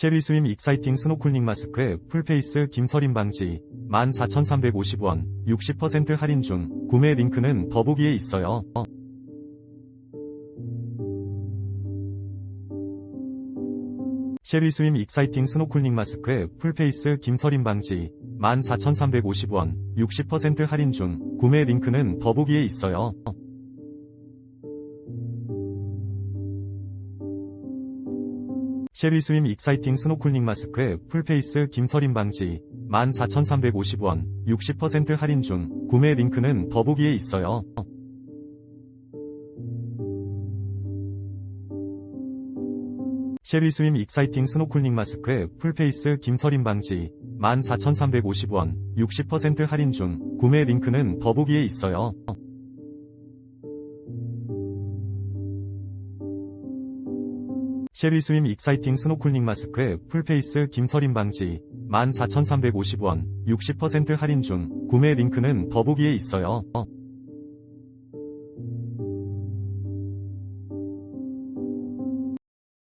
쉐리 스윈 익사이팅 스노클링 마스크의 풀페이스 김서림 방지 14,350원 60% 할인 중 구매 링크는 더보기에 있어요. 쉐리 스윈 익사이팅 스노클링 마스크의 풀페이스 김서림 방지 14,350원 60% 할인 중 구매 링크는 더보기에 있어요. 쉐리 스윈 익사이팅 스노클링 마스크의 풀페이스 김서림 방지 14,350원 60% 할인 중 구매 링크는 더보기에 있어요. 쉐리 스윈 익사이팅 스노클링 마스크의 풀페이스 김서림 방지 14,350원 60% 할인 중 구매 링크는 더보기에 있어요. 쉐리 스윈 익사이팅 스노클링 마스크의 풀페이스 김서림 방지 14,350원 60% 할인 중 구매 링크는 더보기에 있어요.